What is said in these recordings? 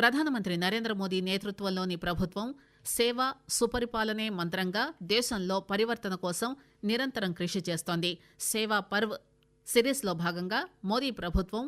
ప్రధానమంత్రి నరేంద్ర మోదీ నేతృత్వంలోని ప్రభుత్వం సేవ సుపరిపాలనే మంత్రంగా దేశంలో పరివర్తన కోసం నిరంతరం కృషి చేస్తోంది. సేవా పర్వ్ సిరీస్లో భాగంగా మోదీ ప్రభుత్వం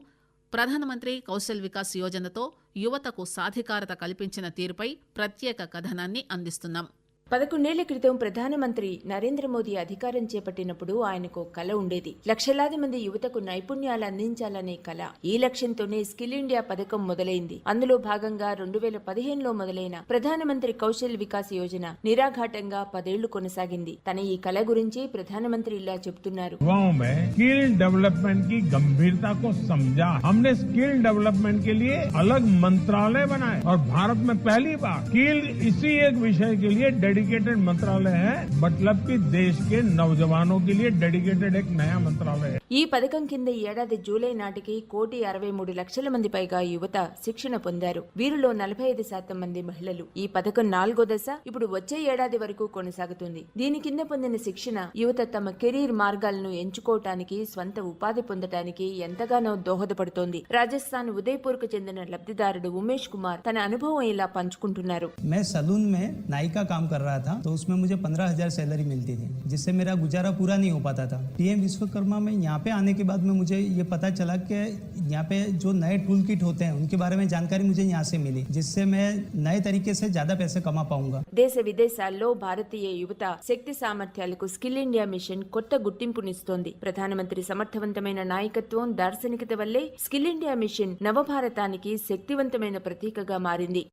ప్రధానమంత్రి కౌశల్ వికాస్ యోజనతో యువతకు సాధికారత కల్పించిన తీరుపై ప్రత్యేక కథనాన్ని అందిస్తున్నాం. పదకొండేళ్ల క్రితం ప్రధానమంత్రి నరేంద్ర మోదీ అధికారం చేపట్టినప్పుడు ఆయనకు ఓ కల ఉండేది లక్షలాది మంది యువతకు నైపుణ్యాలు అందించాలనే కల ఈ లక్ష్యంతోనే స్కిల్ ఇండియా పథకం మొదలైంది అందులో భాగంగా రెండు వేల పదిహేనులో మొదలైన ప్రధానమంత్రి కౌశల్ వికాస్ యోజన నిరాఘాటంగా పదేళ్లు కొనసాగింది తన ఈ కల గురించి ప్రధానమంత్రి ఇలా చెబుతున్నారు युवाओं में स्किल डेवलपमेंट की गंभीरता को समझा हमने स्किल डेवलपमेंट के लिए अलग मंत्रालय बनाए और भारत में पहली बार स्किल इसी एक विषय के लिए डेडिकेटेड मंत्रालय है मतलब कि देश के नौजवानों के लिए डेडिकेटेड एक नया मंत्रालय है ఈ పథకం కింద ఈ ఏడాది జూలై నాటికి కోటి అరవై మూడు లక్షల మంది పైగా యువత శిక్షణ పొందారు వీరిలో నలభై ఐదు శాతం మంది మహిళలు ఈ పథకం నాలుగో దశ ఇప్పుడు వచ్చే ఏడాది వరకు కొనసాగుతుంది దీని కింద పొందిన శిక్షణ యువత తమ కెరీర్ మార్గాలను ఎంచుకోవటానికి స్వంత ఉపాధి పొందటానికి ఎంతగానో దోహదపడుతోంది రాజస్థాన్ ఉదయ్పూర్ కు చెందిన లబ్ధిదారుడు ఉమేష్ కుమార్ తన అనుభవం ఇలా పంచుకుంటున్నారు मैं सलून में नाई का काम कर रहा था तो उसमें मुझे पंद्रह हजार सैलरी मिलती थी जिससे मेरा गुजारा पूरा नहीं हो पाता था पीएम विश्वकर्मा में यहाँ पे आने के बाद में मुझे ये पता चला कि यहाँ पे जो नए टूल किट होते हैं उनके बारे में जानकारी मुझे यहाँ से मिली जिससे मैं नए तरीके से ज्यादा पैसे कमा पाऊंगा దేశ విదేశాల్లో భారతీయ యువత శక్తి సామర్థ్యాలకు స్కిల్ ఇండియా మిషన్ కొత్త గుర్తింపునిస్తోంది ప్రధానమంత్రి సమర్థవంతమైన నాయకత్వం దార్శనికత వల్లే స్కిల్ ఇండియా మిషన్ నవభారతానికి శక్తివంతమైన ప్రతీకగా మారింది